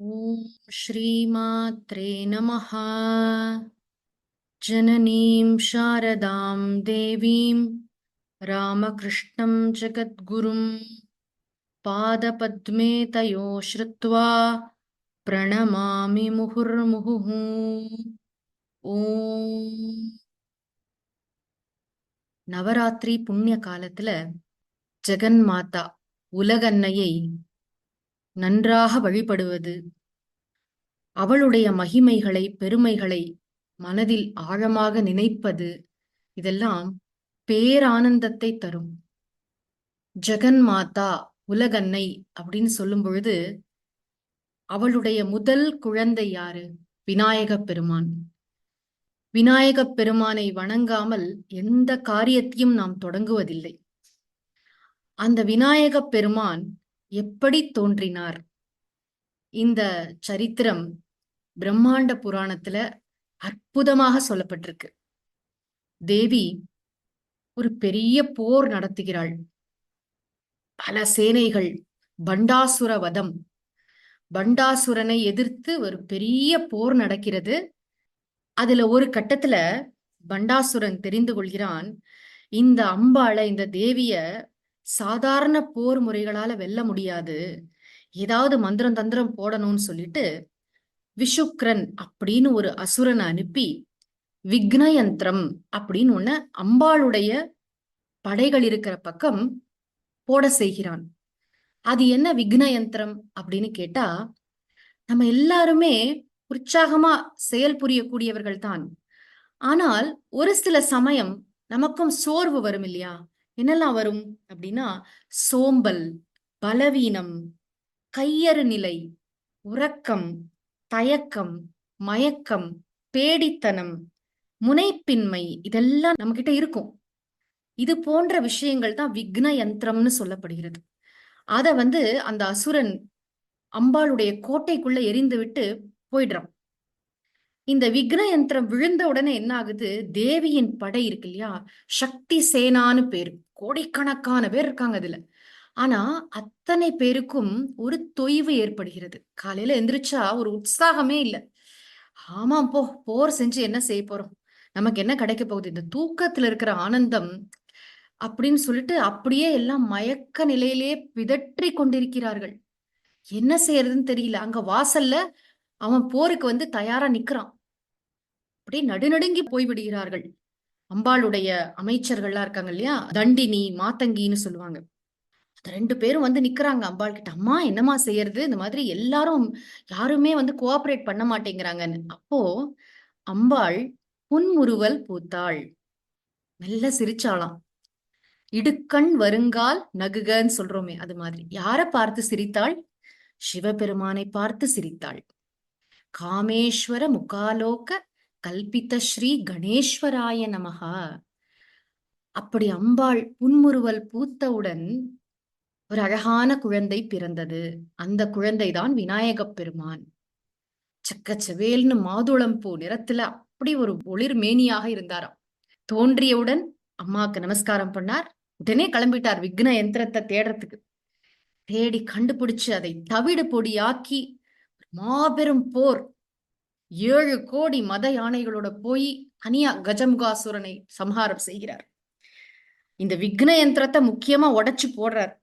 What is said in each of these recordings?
ॐ श्रीमात्रे नमः जननीं शारदां देवीं रामकृष्णं जगद्गुरुं पादपद्मे तयो श्रुत्वा प्रणमामि मुहुर्मुहुः ஓம் நவராத்திரி புண்ணிய காலத்துல ஜெகன் மாதா உலகன்னையை நன்றாக வழிபடுவது. அவளுடைய மகிமைகளை பெருமைகளை மனதில் ஆழமாக நினைப்பது இதெல்லாம் பேரானந்தத்தை தரும். ஜெகன் மாதா உலகன்னை அப்படின்னு சொல்லும் பொழுது அவளுடைய முதல் குழந்தை யாரு? விநாயகப் பெருமான். விநாயகப் பெருமானை வணங்காமல் எந்த காரியத்தையும் நாம் தொடங்குவதில்லை. அந்த விநாயகப் பெருமான் எப்படி தோன்றினார்? இந்த சரித்திரம் பிரம்மாண்ட புராணத்துல அற்புதமாக சொல்லப்பட்டிருக்கு. தேவி ஒரு பெரிய போர் நடத்துகிறாள். பல சேனைகள் பண்டாசுர வதம். பண்டாசுரனை எதிர்த்து ஒரு பெரிய போர் நடக்கிறது. அதுல ஒரு கட்டத்துல பண்டாசுரன் தெரிந்து கொள்கிறான் இந்த அம்பாள இந்த தேவிய சாதாரண போர் முறைகளால வெல்ல முடியாது. ஏதாவது மந்திரம் தந்திரம் போடணும்னு சொல்லிட்டு விஷுக்ரன் அப்படின்னு ஒரு அசுரனை அனுப்பி விக்னயந்திரம் அப்படின்னு ஒண்ணு அம்பாளுடைய படைகள் இருக்கிற பக்கம் போட செய்கிறான். அது என்ன விக்னயந்திரம் அப்படின்னு கேட்டா நம்ம எல்லாருமே உற்சாகமா செயல் புரியக்கூடியவர்கள் தான். ஆனால் ஒரு சில சமயம் நமக்கும் சோர்வு வரும் இல்லையா? என்னெல்லாம் வரும் அப்படின்னா சோம்பல் பலவீனம் கையறு நிலை உறக்கம் தயக்கம் மயக்கம் பேடித்தனம் முனைப்பின்மை இதெல்லாம் நம்ம கிட்ட இருக்கும். இது போன்ற விஷயங்கள் தான் விக்ன யந்திரம்னு சொல்லப்படுகிறது. அத வந்து அந்த அசுரன் அம்பாளுடைய கோட்டைக்குள்ள எரிந்து விட்டு போயிடுறான். இந்த விக்ன யந்திரம் விழுந்த உடனே என்ன ஆகுது? தேவியின் படை இருக்கு இல்லையா? சக்தி சேனான்னு பேரு. கோடிக்கணக்கான பேர் இருக்காங்க அதுல ஆனா அத்தனை பேருக்கும் ஒரு தொய்வு ஏற்படுகிறது. காலையில எந்திரிச்சா ஒரு உற்சாகமே இல்ல. ஆமாம் போ போர் செஞ்சு என்ன செய்ய போறோம்? நமக்கு என்ன கிடைக்க போகுது? இந்த தூக்கத்துல இருக்கிற ஆனந்தம் அப்படின்னு சொல்லிட்டு அப்படியே எல்லாம் மயக்க நிலையிலே பிதற்றி கொண்டிருக்கிறார்கள். என்ன செய்யறதுன்னு தெரியல. அங்க வாசல்ல அவன் போருக்கு வந்து தயாரா நிக்கிறான். அப்படியே நடுநடுங்கி போய்விடுகிறார்கள். அம்பாளுடைய அமைச்சர்கள்லாம் இருக்காங்க இல்லையா? தண்டினி மாத்தங்கின்னு சொல்லுவாங்க. அந்த ரெண்டு பேரும் வந்து நிக்கிறாங்க அம்பாள் கிட்ட அம்மா என்னம்மா செய்யறது? இந்த மாதிரி எல்லாரும் யாருமே வந்து கோஆபரேட் பண்ண மாட்டேங்கிறாங்கன்னு. அப்போ அம்பாள் புன்முறுவல் பூத்தாள். மெல்ல சிரிச்சாளாம். இடுக்கண் வருங்கால் நகுகன்னு சொல்றோமே அது மாதிரி. யார பார்த்து சிரித்தாள்? சிவபெருமானை பார்த்து சிரித்தாள். காமேஸ்வர முகாலோக கல்பித்த ஸ்ரீ கணேஸ்வராய நமகா அப்படி அம்பாள் புன்முறுவல் பூத்தவுடன் ஒரு அழகான குழந்தை பிறந்தது. அந்த குழந்தைதான் விநாயகப் பெருமான். சக்கச்சவேல்னு மாதுளம் பூ நிறத்துல அப்படி ஒரு ஒளிர் மேனியாக இருந்தாராம். தோன்றியவுடன் அம்மாவுக்கு நமஸ்காரம் பண்ணார். உடனே கிளம்பிட்டார் விக்ன யந்திரத்தை தேடுறதுக்கு. தேடி கண்டுபிடிச்சு அதை தவிடு பொடியாக்கி மாபெரும் போர். ஏழு கோடி மத யானைகளோட போய் தனியா கஜமுகாசுரனை சம்ஹாரம் செய்கிறார். இந்த விக்ன யந்திரத்தை முக்கியமா உடைச்சு போடுறார்.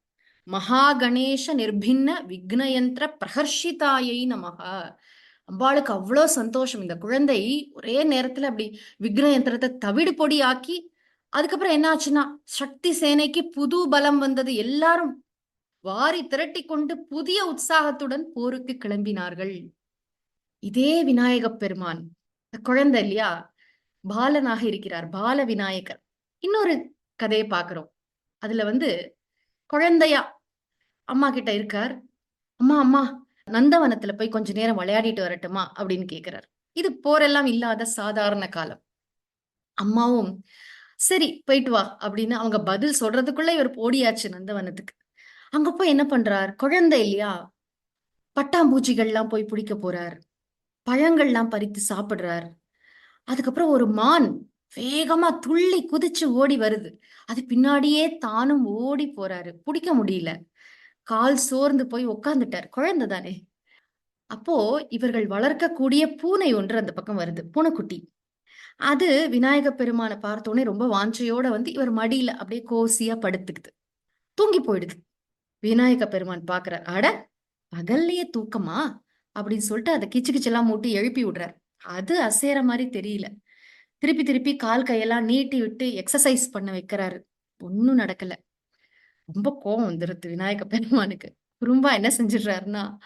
மகா கணேச நிர்பின்ன விக்னயந்திர பிரகர்ஷிதாயை நமகா. அம்பாளுக்கு அவ்வளோ சந்தோஷம். இந்த குழந்தை ஒரே நேரத்துல அப்படி விக்ன யந்திரத்தை தவிடு பொடி ஆக்கி அதுக்கப்புறம் என்ன ஆச்சுன்னா சக்தி சேனைக்கு புது பலம் வந்தது எல்லாரும். வாரி திரட்டி கொண்டு புதிய உற்சாகத்துடன் போருக்கு கிளம்பினார்கள். இதே விநாயக பெருமான் குழந்தை இல்லையா? பாலனாக இருக்கிறார் பால விநாயகர். இன்னொரு கதையை பாக்குறோம் அதுல வந்து குழந்தையா அம்மா கிட்ட இருக்கார். அம்மா அம்மா நந்தவனத்துல போய் கொஞ்ச நேரம் விளையாடிட்டு வரட்டுமா? அப்படின்னு கேக்குறாரு. இது போரெல்லாம் இல்லாத சாதாரண காலம். அம்மாவும் சரி போயிட்டு வா அப்படின்னு அவங்க பதில் சொல்றதுக்குள்ள இவர் போடியாச்சு நந்தவனத்துக்கு. அங்க போய் என்ன பண்றார்? குழந்தை இல்லையா? பட்டாம்பூச்சிகள்லாம் போய் பிடிக்க போறார். பழங்கள்லாம் பறித்து சாப்பிடுறார். அதுக்கப்புறம் ஒரு மான் வேகமா துள்ளி குதிச்சு ஓடி வருது. அது பின்னாடியே தானும் ஓடி போறாரு. பிடிக்க முடியல. கால் சோர்ந்து போய் உக்காந்துட்டார். குழந்தை தானே. அப்போ இவர்கள் வளர்க்கக்கூடிய பூனை ஒன்று அந்த பக்கம் வருது. பூனைக்குட்டி. அது விநாயக பெருமானை பார்த்தோன்னே ரொம்ப வாஞ்சையோட வந்து இவர் மடியில அப்படியே கோசியா படுத்துக்குது. தூங்கி போயிடுது. விநாயக பெருமான் பாக்குறார் அட பகல்லையே தூக்கமா? அப்படின்னு சொல்லிட்டு அதை கிச்சு கிச்செல்லாம் மூட்டி எழுப்பி விடுறார். அது அசைற மாதிரி தெரியல. திருப்பி திருப்பி கால் கையெல்லாம் நீட்டி விட்டு எக்ஸசைஸ் பண்ண வைக்கிறாரு. ஒன்னும் நடக்கல. ரொம்ப கோவம் வந்துருது விநாயக பெருமானுக்கு. குறும்பா என்ன செஞ்சிடுறாருன்னா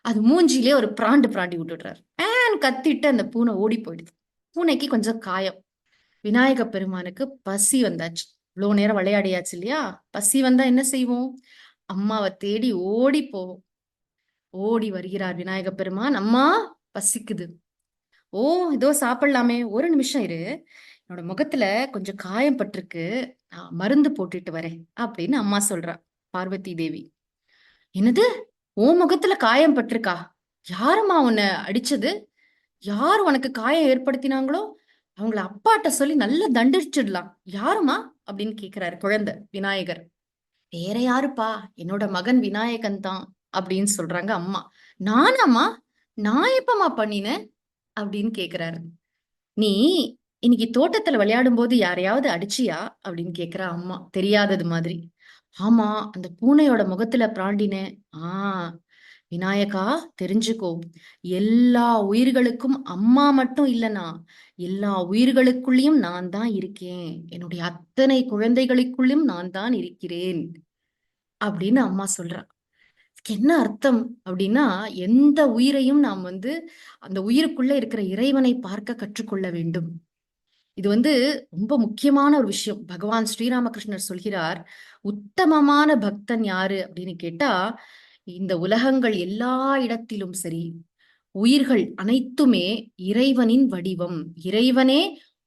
அது மூஞ்சிலே ஒரு பிராண்டு பிராண்டி விட்டுடுறாரு. ஏன் கத்திட்டு அந்த பூனை ஓடி போயிடுது. பூனைக்கு கொஞ்சம் காயம். விநாயக பெருமானுக்கு பசி வந்தாச்சு. இவ்வளோ நேரம் விளையாடியாச்சு இல்லையா? பசி வந்தா என்ன செய்வோம்? அம்மாவை தேடி ஓடி போவோம். ஓடி வருகிறார் விநாயக பெருமான். அம்மா பசிக்குது. ஓ இதோ சாப்பிடலாமே. ஒரு நிமிஷம் இரு. என்னோட முகத்துல கொஞ்சம் காயம் பட்டிருக்கு. நான் மருந்து போட்டுட்டு வரேன் அப்படின்னு அம்மா சொல்றா பார்வதி தேவி. என்னது? ஓ முகத்துல காயம் பட்டிருக்கா? யாரும்மா உன்னை அடிச்சது? யார் உனக்கு காயம் ஏற்படுத்தினாங்களோ அவங்கள அப்பாட்ட சொல்லி நல்லா தண்டிச்சிடலாம். யாருமா அப்படின்னு கேக்குறாரு குழந்தை விநாயகர். வேற யாருப்பா? என்னோட மகன் விநாயகன் தான் அப்படின்னு சொல்றாங்க அம்மா. நானாம்மா நான் எப்பமா பண்ணினேன்? அப்படின்னு கேக்குறாரு. நீ இன்னைக்கு தோட்டத்துல விளையாடும் போது யாரையாவது அடிச்சியா? அப்படின்னு கேக்குறா அம்மா. தெரியாதது மாதிரி. ஆமா அந்த பூனையோட முகத்துல பிராண்டினேன். ஆஹ் விநாயகா தெரிஞ்சுக்கோ. எல்லா உயிர்களுக்கும் அம்மா மட்டும் இல்லனா எல்லா உயிர்களுக்குள்ளேயும் நான் தான் இருக்கேன். என்னுடைய அத்தனை குழந்தைகளுக்குள்ளேயும் நான் தான் இருக்கிறேன். அப்படின்னு அம்மா சொல்றா. என்ன அர்த்தம் அப்படின்னா எந்த உயிரையும் நாம் வந்து அந்த உயிருக்குள்ள இருக்கிற இறைவனை பார்க்க கற்றுக்கொள்ள வேண்டும். இது வந்து ரொம்ப முக்கியமான ஒரு விஷயம். பகவான் ஸ்ரீராமகிருஷ்ணர் சொல்கிறார் உத்தமமான பக்தன் யாரு? அப்படின்னு கேட்டா இந்த உலகங்கள் எல்லா இடத்திலும் சரி உயிர்கள் அனைத்துமே இறைவனின் வடிவம். இறைவனே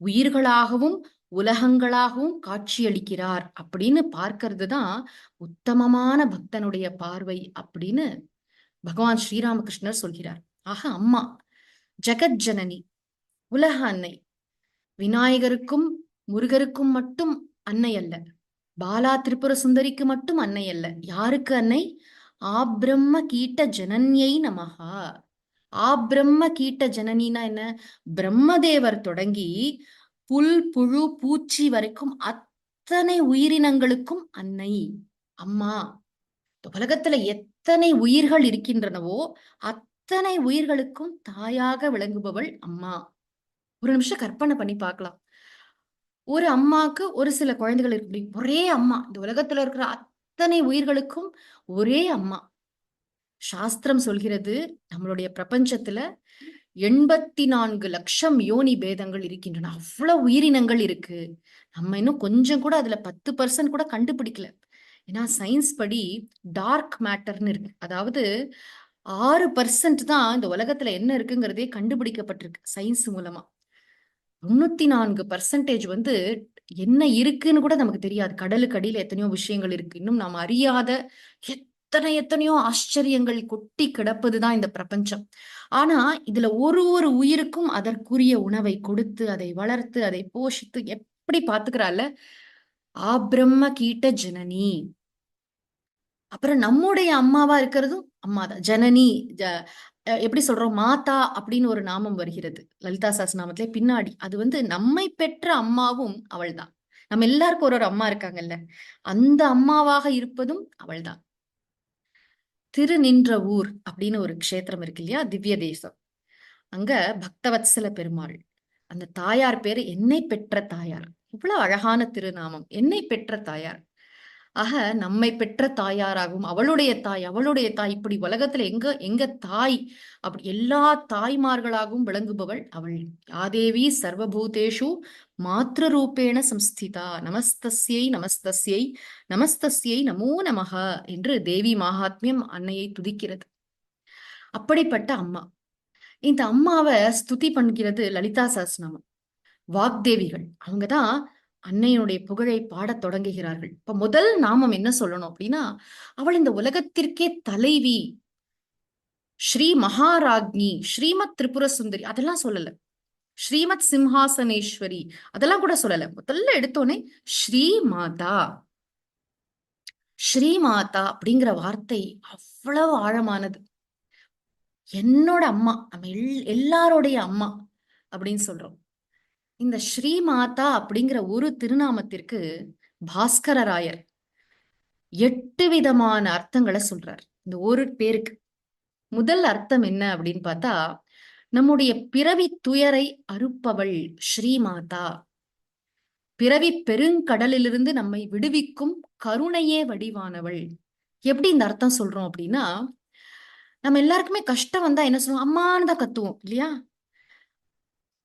உயிர்களாகவும் உலகங்களாகவும் காட்சியளிக்கிறார் அப்படின்னு பார்க்கறது தான் உத்தமமான பக்தனுடைய பார்வை அப்படின்னு பகவான் ஸ்ரீராமகிருஷ்ணர் சொல்கிறார். ஆக அம்மா ஜெகத் ஜனனி உலக அன்னை. விநாயகருக்கும் முருகருக்கும் மட்டும் அன்னை அல்ல. பாலா திரிபுர சுந்தரிக்கு மட்டும் அன்னை அல்ல. யாருக்கு அன்னை? ஆப்ரம்ம கீட்ட ஜனன்யை நமகா ஆப்ரம்ம கீட்ட ஜனனினா என்ன? பிரம்மதேவர் தொடங்கி புல் புழு பூச்சி வரைக்கும் அத்தனை உயிரினங்களுக்கும் அன்னை அம்மா. உலகத்துல எத்தனை உயிர்கள் இருக்கின்றனவோ அத்தனை உயிர்களுக்கும் தாயாக விளங்குபவள் அம்மா. ஒரு நிமிஷம் கற்பனை பண்ணி பார்க்கலாம். ஒரு அம்மாக்கு ஒரு சில குழந்தைகள் இருக்க. முடியும் ஒரே அம்மா. இந்த உலகத்துல இருக்கிற அத்தனை உயிர்களுக்கும் ஒரே அம்மா. சாஸ்திரம் சொல்கிறது நம்மளுடைய பிரபஞ்சத்துல எண்பத்தி நான்கு லட்சம் யோனி பேதங்கள் இருக்கின்றன. அவ்வளவு உயிரினங்கள் இருக்கு. நம்ம இன்னும் கொஞ்சம் கூட அதுல பத்து பர்சன்ட் கூட கண்டுபிடிக்கல. ஏன்னா சயின்ஸ் படி டார்க் மேட்டர்னு இருக்கு. அதாவது ஆறு பர்சன்ட் தான் இந்த உலகத்துல என்ன இருக்குங்கிறதே கண்டுபிடிக்கப்பட்டிருக்கு சயின்ஸ் மூலமா. தொண்ணூத்தி நான்கு பர்சன்டேஜ் வந்து என்ன இருக்குன்னு கூட நமக்கு தெரியாது. கடலுக்கு அடியில எத்தனையோ விஷயங்கள் இருக்கு. இன்னும் நாம் அறியாத எத்தனை எத்தனையோ ஆச்சரியங்கள் கொட்டி கிடப்பதுதான் இந்த பிரபஞ்சம். ஆனா இதுல ஒரு ஒரு உயிருக்கும் அதற்குரிய உணவை கொடுத்து அதை வளர்த்து அதை போஷித்து எப்படி பாத்துக்கிறாள் ஆபிரம்ம கீட்ட ஜனனி. அப்புறம் நம்முடைய அம்மாவா இருக்கிறதும் அம்மாதான். ஜனனி எப்படி சொல்றோம்? மாதா அப்படின்னு ஒரு நாமம் வருகிறது. லலிதா சாஸ் நாமத்திலே பின்னாடி. அது வந்து நம்மை பெற்ற அம்மாவும் அவள்தான். நம்ம எல்லாருக்கும் ஒரு ஒரு அம்மா இருக்காங்கல்ல. அந்த அம்மாவாக இருப்பதும் அவள்தான். திருநின்ற ஊர் அப்படின்னு ஒரு க்ஷேத்திரம் இருக்கு இல்லையா? திவ்ய தேசம். அங்க பக்தவத்சல பெருமாள். அந்த தாயார் பேரு என்னை பெற்ற தாயார். இவ்வளவு அழகான திருநாமம். என்னை பெற்ற தாயார். ஆக நம்மை பெற்ற தாயாராகவும் அவளுடைய தாய் அவளுடைய தாய் இப்படி உலகத்துல எங்க எங்க தாய்? அப்படி எல்லா தாய்மார்களாகவும் விளங்குபவள் அவள். யாதேவி சர்வபூதேஷு மாத்திரூபேண சம்ஸ்திதா. நமஸ்தஸ்யை நமஸ்தஸ்யை நமஸ்தஸ்யை நமோ நமக என்று தேவி மகாத்மியம் அன்னையை துதிக்கிறது. அப்படிப்பட்ட அம்மா. இந்த அம்மாவை ஸ்துதி பண்ணுகிறது லலிதா சாஸ்நாமம் வாக்தேவிகள். அவங்கதான் அன்னையுடைய புகழை பாடத் தொடங்குகிறார்கள். இப்ப முதல் நாமம் என்ன சொல்லணும் அப்படின்னா அவள் இந்த உலகத்திற்கே தலைவி ஸ்ரீ மகாராக்னி ஸ்ரீமத் திரிபுர சுந்தரி அதெல்லாம் சொல்லல. ஸ்ரீமத் சிம்ஹாசனேஸ்வரி அதெல்லாம் கூட சொல்லல. முதல்ல எடுத்தோன்னே ஸ்ரீ மாதா. ஸ்ரீமாதா அப்படிங்கிற வார்த்தை அவ்வளவு ஆழமானது. என்னோட அம்மா நம்ம எல் எல்லாருடைய அம்மா அப்படின்னு சொல்றோம். இந்த ஸ்ரீமாதா அப்படிங்கிற ஒரு திருநாமத்திற்கு பாஸ்கரராயர் எட்டு விதமான அர்த்தங்களை சொல்றார். இந்த ஒரு பேருக்கு முதல் அர்த்தம் என்ன அப்படின்னு பார்த்தா நம்முடைய பிறவி துயரை அறுப்பவள் ஸ்ரீமாதா பிறவி பெருங்கடலிலிருந்து நம்மை விடுவிக்கும் கருணையே வடிவானவள். எப்படி இந்த அர்த்தம் சொல்றோம் அப்படின்னா நம்ம எல்லாருக்குமே கஷ்டம் வந்தா என்ன சொல்லுவோம்? அம்மான்னு தான் கத்துவோம் இல்லையா?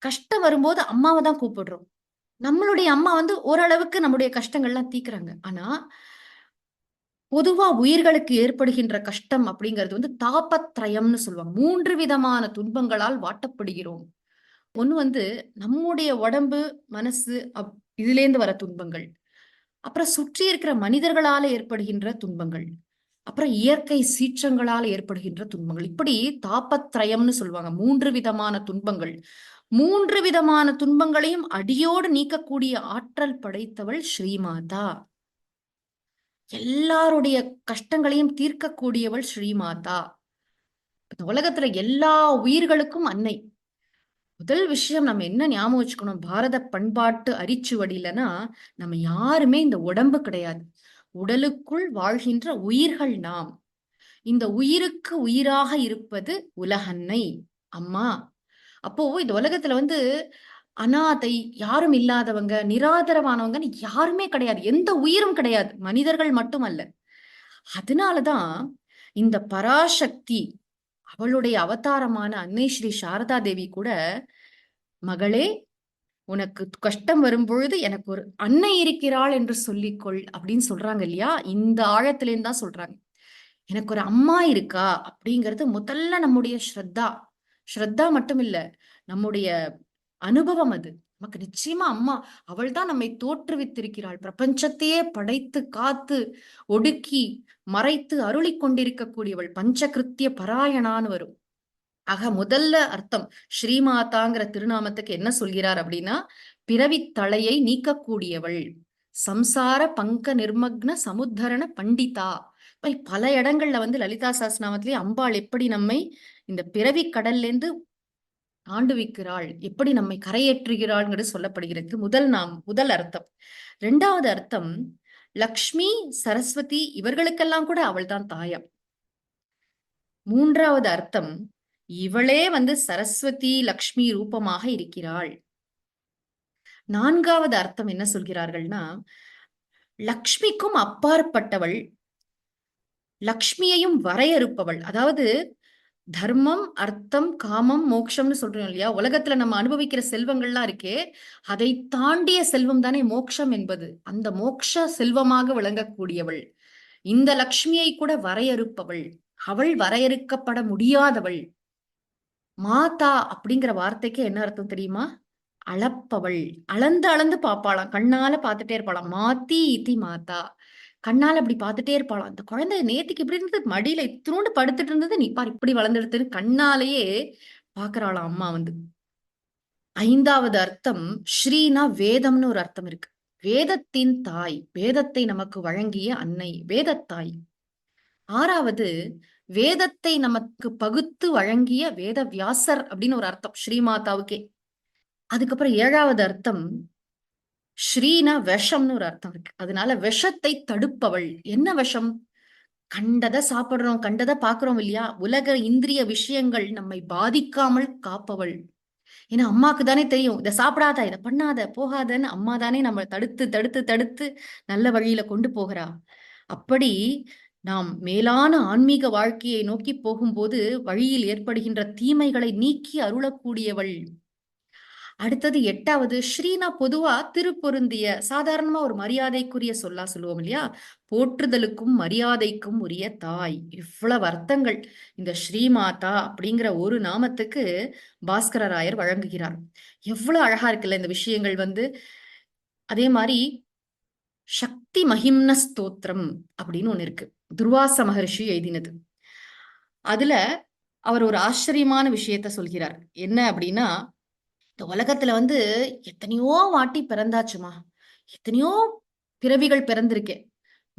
கஷ்டம் வரும்போது அம்மாவை தான் கூப்பிடுறோம். நம்மளுடைய அம்மா வந்து ஓரளவுக்கு நம்முடைய கஷ்டங்கள்லாம் தீக்குறாங்க. ஆனா பொதுவா உயிர்களுக்கு ஏற்படுகின்ற கஷ்டம் அப்படிங்கிறது வந்து தாபத்ரயம்னு சொல்லுவாங்க. மூன்று விதமான துன்பங்களால் வாட்டப்படுகிறோம். ஒண்ணு வந்து நம்முடைய உடம்பு மனசு அப் இதுலேருந்து வர துன்பங்கள். அப்புறம் சுற்றி இருக்கிற மனிதர்களால ஏற்படுகின்ற துன்பங்கள். அப்புறம் இயற்கை சீற்றங்களால் ஏற்படுகின்ற துன்பங்கள். இப்படி தாபத்ரயம்னு சொல்லுவாங்க. மூன்று விதமான துன்பங்கள். மூன்று விதமான துன்பங்களையும் அடியோடு நீக்கக்கூடிய ஆற்றல் படைத்தவள் ஸ்ரீமாதா. எல்லாருடைய கஷ்டங்களையும் தீர்க்கக்கூடியவள் ஸ்ரீமாதா. இந்த உலகத்துல எல்லா உயிர்களுக்கும் அன்னை. முதல் விஷயம் நம்ம என்ன ஞாபகம் வச்சுக்கணும்? பாரத பண்பாட்டு அரிச்சுவடியிலனா நம்ம யாருமே இந்த உடம்பு கிடையாது. உடலுக்குள் வாழ்கின்ற உயிர்கள் நாம். இந்த உயிருக்கு உயிராக இருப்பது உலகன்னை. அம்மா அப்போ இந்த உலகத்துல வந்து அனாதை யாரும் இல்லாதவங்க நிராதரவானவங்கன்னு யாருமே கிடையாது. எந்த உயிரும் கிடையாது. மனிதர்கள் மட்டுமல்ல. அதனாலதான் இந்த பராசக்தி அவளுடைய அவதாரமான அன்னை ஸ்ரீ சாரதா தேவி கூட மகளே உனக்கு கஷ்டம் வரும்பொழுது எனக்கு ஒரு அன்னை இருக்கிறாள் என்று சொல்லிக்கொள் அப்படின்னு சொல்றாங்க இல்லையா? இந்த ஆழத்திலேருந்து தான் சொல்றாங்க. எனக்கு ஒரு அம்மா இருக்கா? அப்படிங்கிறது முதல்ல நம்முடைய ஸ்ரத்தா. ஸ்ரத்தா மட்டும் இல்ல நம்முடைய அனுபவம் அது. நமக்கு நிச்சயமா அம்மா அவள் தான் நம்மை தோற்றுவித்திருக்கிறாள். பிரபஞ்சத்தையே படைத்து காத்து ஒடுக்கி மறைத்து அருளி கொண்டிருக்கக்கூடியவள் பஞ்சகிருத்திய பராயணான்னு வரும். ஆக முதல்ல அர்த்தம் ஸ்ரீமாதாங்கிற திருநாமத்துக்கு என்ன சொல்கிறார் அப்படின்னா பிறவி தலையை நீக்கக்கூடியவள் சம்சார பங்க நிர்மக்ன சமுத்தரண பண்டிதா. பல இடங்கள்ல வந்து லலிதா சாஸ்திரநாமத்திலேயே அம்பாள் எப்படி நம்மை இந்த பிறவி கடல்லேருந்து ஆண்டுவிக்கிறாள் எப்படி நம்மை கரையேற்றுகிறாள்ங்கிறது சொல்லப்படுகிறது. முதல் நாம் முதல் அர்த்தம். இரண்டாவது அர்த்தம் லக்ஷ்மி சரஸ்வதி இவர்களுக்கெல்லாம் கூட அவள் தான் தாயம். மூன்றாவது அர்த்தம் இவளே வந்து சரஸ்வதி லக்ஷ்மி ரூபமாக இருக்கிறாள். நான்காவது அர்த்தம் என்ன சொல்கிறார்கள்னா லக்ஷ்மிக்கும் அப்பாற்பட்டவள் லக்ஷ்மியையும் வரையறுப்பவள். அதாவது தர்மம் அர்த்தம் காமம் மோக்ஷம்னு சொல்றோம் இல்லையா? உலகத்துல நம்ம அனுபவிக்கிற செல்வங்கள்லாம் இருக்கே அதை தாண்டிய செல்வம் தானே மோக்ஷம் என்பது. அந்த மோக்ஷ செல்வமாக விளங்கக்கூடியவள். இந்த லக்ஷ்மியை கூட வரையறுப்பவள். அவள் வரையறுக்கப்பட முடியாதவள். மாதா அப்படிங்கிற வார்த்தைக்கு என்ன அர்த்தம் தெரியுமா? அளப்பவள். அளந்து அளந்து பாப்பாளாம் கண்ணால பாத்துட்டே இருப்பாளாம். மாத்தி இத்தி மாதா. கண்ணால அப்படி பார்த்துட்டே இருப்பாளாம். அந்த குழந்தை நேத்துக்கு இப்படி இருந்தது? மடியில இத்தினோண்டு படுத்துட்டு இருந்தது. நீ பார் இப்படி வளர்ந்துடுத்துன்னு கண்ணாலேயே பாக்குறாளாம் அம்மா வந்து. ஐந்தாவது அர்த்தம் ஸ்ரீனா வேதம்னு ஒரு அர்த்தம் இருக்கு. வேதத்தின் தாய் வேதத்தை நமக்கு வழங்கிய அன்னை வேதத்தாய். ஆறாவது வேதத்தை நமக்கு பகுத்து வழங்கிய வேத வியாசர் அப்படின்னு ஒரு அர்த்தம் ஸ்ரீமாதாவுக்கே. அதுக்கப்புறம் ஏழாவது அர்த்தம் ஸ்ரீனா விஷம்னு ஒரு அர்த்தம் இருக்கு. அதனால விஷத்தை தடுப்பவள். என்ன விஷம்? கண்டதை சாப்பிடுறோம் கண்டதை பாக்குறோம் இல்லையா? உலக இந்திரிய விஷயங்கள் நம்மை பாதிக்காமல் காப்பவள். ஏன்னா அம்மாக்கு தானே தெரியும் இதை சாப்பிடாத இதை பண்ணாத போகாதன்னு அம்மா தானே நம்ம தடுத்து தடுத்து தடுத்து நல்ல வழியில கொண்டு போகிறா. அப்படி நாம் மேலான ஆன்மீக வாழ்க்கையை நோக்கி போகும்போது வழியில் ஏற்படுகின்ற தீமைகளை நீக்கி அருளக்கூடியவள். அடுத்தது எட்டாவது ஸ்ரீனா பொதுவா திருப்பொருந்திய சாதாரணமா ஒரு மரியாதைக்குரிய சொல்லா சொல்லுவோம் இல்லையா? போற்றுதலுக்கும் மரியாதைக்கும் உரிய தாய். இவ்வளவு அர்த்தங்கள். இந்த ஸ்ரீமாதா அப்படிங்கிற ஒரு நாமத்துக்கு பாஸ்கரராயர் வழங்குகிறார். எவ்வளவு அழகா இருக்குல்ல இந்த விஷயங்கள் வந்து. அதே மாதிரி சக்தி மகிம்ன ஸ்தோத்திரம் அப்படின்னு ஒண்ணு இருக்கு. துர்வாச மகர்ஷி எழுதினது. அதுல அவர் ஒரு ஆச்சரியமான விஷயத்த சொல்கிறார். என்ன அப்படின்னா இந்த உலகத்துல வந்து எத்தனையோ வாட்டி பிறந்தாச்சுமா. எத்தனையோ பிறவிகள் பிறந்திருக்கேன்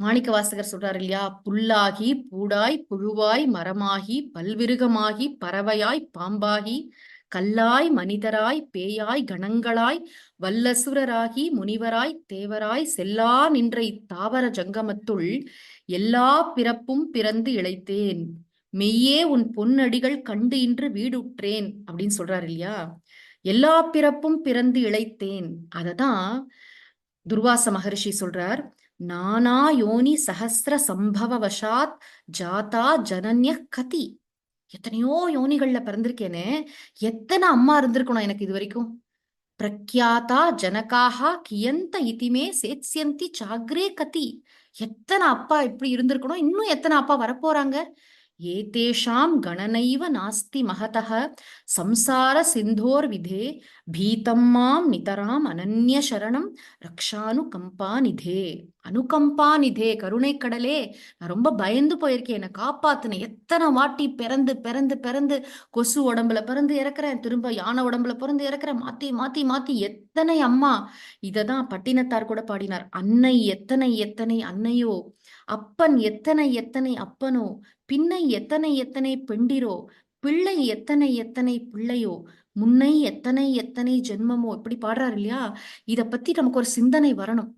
மாணிக்க வாசகர் சொல்றாரு இல்லையா? புல்லாகி பூடாய் புழுவாய் மரமாகி பல்விருகமாகி பறவையாய் பாம்பாகி கல்லாய் மனிதராய் பேயாய் கணங்களாய் வல்லசுரராகி முனிவராய் தேவராய் செல்லா நின்ற இத்தாவர ஜங்கமத்துள் எல்லா பிறப்பும் பிறந்து இழைத்தேன். மெய்யே உன் பொன்னடிகள் கண்டு இன்று வீடுற்றேன் அப்படின்னு சொல்றாரு இல்லையா? எல்லா பிறப்பும் பிறந்து இழைத்தேன். அததான் துர்வாச மகரிஷி சொல்றார் நானா யோனி சஹசிர சம்பவ வசாத் ஜாதா ஜனன்ய கதி. எத்தனையோ யோனிகள்ல பிறந்திருக்கேனே எத்தனை அம்மா இருந்திருக்கணும் எனக்கு இது வரைக்கும் பிரக்யாதா ஜனகாக கியந்த இதிமே சேத்யந்தி சாக்ரே கதி. எத்தனை அப்பா இப்படி இருந்திருக்கணும்? இன்னும் எத்தனை அப்பா வரப்போறாங்க? ஏதேஷாம் கணனைவ நாஸ்தி மகதः சம்சார சிந்தோர் விதே பீதம் மாம் நிதராம் அனன்ய சரணம் ரக்ஷானு அனுகம்பா நிதே. கருணை கடலே. நான் ரொம்ப பயந்து போயிருக்கேன். என்னை காப்பாத்துன எத்தனை வாட்டி பிறந்து பிறந்து பிறந்து கொசு உடம்புல பிறந்து இறக்குறேன். திரும்ப யானை உடம்புல பிறந்து இறக்குறேன். மாத்தி மாத்தி மாத்தி எத்தனை அம்மா. இததான் பட்டினத்தார் கூட பாடினார். அன்னை எத்தனை எத்தனை அன்னையோ. அப்பன் எத்தனை எத்தனை அப்பனோ. பின்னை எத்தனை எத்தனை பெண்டிரோ. பிள்ளை எத்தனை எத்தனை பிள்ளையோ முன்னை எத்தனை எத்தனை ஜென்மமோ இப்படி பாடுறாரு இல்லையா? இத பத்தி நமக்கு ஒரு சிந்தனை வரணும்.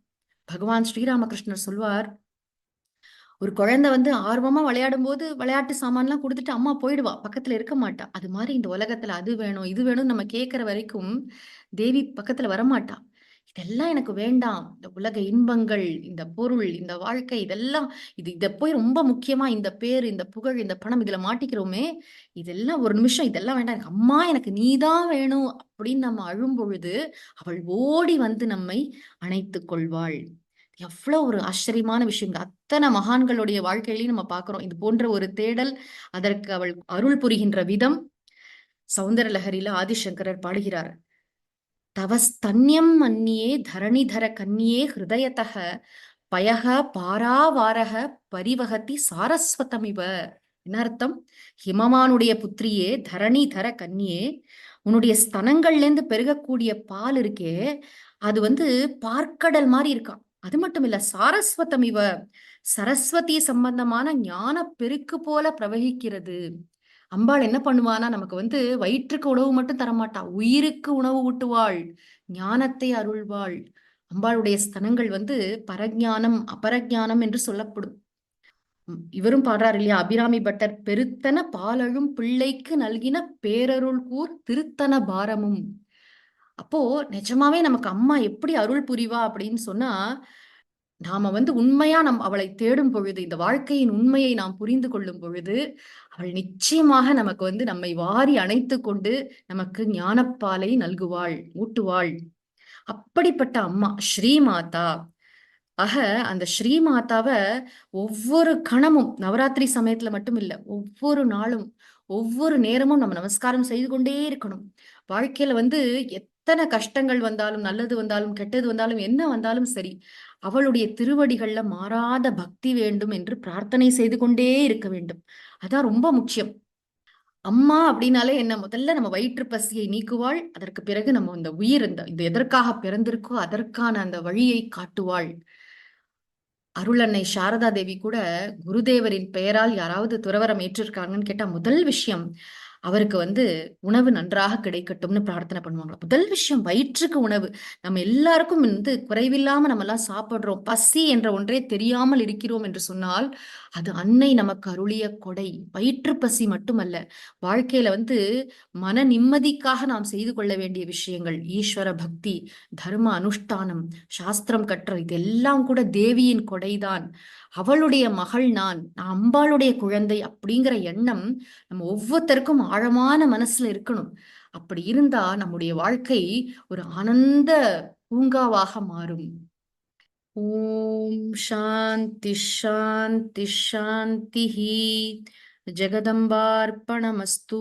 பகவான் ஸ்ரீராமகிருஷ்ணர் சொல்வார் ஒரு குழந்தை வந்து ஆர்வமா விளையாடும் போது விளையாட்டு சாமான்லாம் கொடுத்துட்டு அம்மா போயிடுவா பக்கத்துல இருக்க மாட்டா. அது மாதிரி இந்த உலகத்துல அது வேணும் இது வேணும் நம்ம கேட்கிற வரைக்கும் தேவி பக்கத்துல வரமாட்டா. இதெல்லாம் எனக்கு வேண்டாம். இந்த உலக இன்பங்கள் இந்த பொருள் இந்த வாழ்க்கை இதெல்லாம் இது இதை போய் ரொம்ப முக்கியமா இந்த பேர் இந்த புகழ் இந்த பணம் இதுல மாட்டிக்கிறோமே. இதெல்லாம் ஒரு நிமிஷம் இதெல்லாம் வேண்டாம். எனக்கு அம்மா எனக்கு நீதான் வேணும் அப்படின்னு நம்ம அழும் பொழுது அவள் ஓடி வந்து நம்மை அணைத்து கொள்வாள். எவ்வளவு ஒரு ஆச்சரியமான விஷயம் அத்தனை மகான்களுடைய வாழ்க்கையிலையும் நம்ம பாக்குறோம் இது போன்ற ஒரு தேடல் அதற்கு அவள் அருள் புரிகின்ற விதம் சௌந்தரலஹரியில ஆதிசங்கரர் பாடுகிறார். தவஸ்தன்யம் மன்னியே தரணிதர கன்னியே ஹிருதயத்தக பயக பாராவாரக பரிவகத்தி சாரஸ்வதமிவ. என்ன அர்த்தம்? ஹிமமானுடைய புத்திரியே தரணிதர கன்னியே உன்னுடைய ஸ்தனங்கள்லேருந்து பெருகக்கூடிய பால் இருக்கே அது வந்து பார்க்கடல் மாதிரி இருக்கான் அது மட்டும் இல்ல சாரஸ்வதம் இவ சரஸ்வதி சம்பந்தமான ஞான பெருக்கு போல பிரவகிக்கிறது. அம்பாள் என்ன பண்ணுவானா நமக்கு வந்து வயிற்றுக்கு உணவு மட்டும் தரமாட்டா. உயிருக்கு உணவு ஊட்டுவாள். ஞானத்தை அருள்வாள். அம்பாளுடைய ஸ்தனங்கள் வந்து பரஜானம் அபரஜானம் என்று சொல்லப்படும். இவரும் பாடுறாரு இல்லையா? அபிராமி பட்டர் பெருத்தன பாலழும் பிள்ளைக்கு நல்கின பேரருள் கூர் திருத்தன பாரமும். அப்போ நிஜமாவே நமக்கு அம்மா எப்படி அருள் புரிவா அப்படின்னு சொன்னா நாம வந்து உண்மையா நம் அவளை தேடும் பொழுது இந்த வாழ்க்கையின் உண்மையை நாம் புரிந்து கொள்ளும் பொழுது அவள் நிச்சயமாக நமக்கு வந்து நம்மை வாரி அணைத்து கொண்டு நமக்கு ஞானப்பாலை நல்குவாள் ஊட்டுவாள். அப்படிப்பட்ட அம்மா ஸ்ரீமாதா. ஆக அந்த ஸ்ரீமாதாவை ஒவ்வொரு கணமும் நவராத்திரி சமயத்துல மட்டும் இல்ல ஒவ்வொரு நாளும் ஒவ்வொரு நேரமும் நம்ம நமஸ்காரம் செய்து கொண்டே இருக்கணும். வாழ்க்கையில வந்து எத்தனை கஷ்டங்கள் வந்தாலும் நல்லது வந்தாலும் கெட்டது வந்தாலும் என்ன வந்தாலும் சரி அவளுடைய திருவடிகள்ல மாறாத பக்தி வேண்டும் என்று பிரார்த்தனை செய்து கொண்டே இருக்க வேண்டும். அதான் ரொம்ப முக்கியம். அம்மா அப்படின்னாலே என்ன? முதல்ல நம்ம வயிற்று பசியை நீக்குவாள் அதற்கு பிறகு நம்ம இந்த உயிர் இந்த இது எதற்காக பிறந்திருக்கோ அதற்கான அந்த வழியை காட்டுவாள். அருளன்னை சாரதா தேவி கூட குருதேவரின் பெயரால் யாராவது துறவரம் ஏற்றிருக்காங்கன்னு கேட்டா முதல் விஷயம் அவருக்கு வந்து உணவு நன்றாக கிடைக்கட்டும்னு பிரார்த்தனை பண்ணுவாங்களா? முதல் விஷயம் வயிற்றுக்கு உணவு. நம்ம எல்லாருக்கும் வந்து குறைவில்லாம நம்ம எல்லாம் சாப்பிடுறோம். பசி என்ற ஒன்றே தெரியாமல் இருக்கிறோம் என்று சொன்னால் அது அன்னை நமக்கு அருளிய கொடை. வயிற்று பசி மட்டுமல்ல வாழ்க்கையில வந்து மன நிம்மதிக்காக நாம் செய்து கொள்ள வேண்டிய விஷயங்கள். ஈஸ்வர பக்தி தர்ம அனுஷ்டானம் சாஸ்திரம் கற்றல் இதெல்லாம் கூட தேவியின் கொடைதான். அவளுடைய மகள் நான் நான் அம்பாளுடைய குழந்தை அப்படிங்கிற எண்ணம் நம்ம ஒவ்வொருத்தருக்கும் ஆழமான மனசுல இருக்கணும். அப்படி இருந்தா நம்முடைய வாழ்க்கை ஒரு ஆனந்த பூங்காவாக மாறும். ஓம் சாந்தி ஷாந்தி ஷாந்தி ஜெகதம்பார்ப்பணமஸ்து.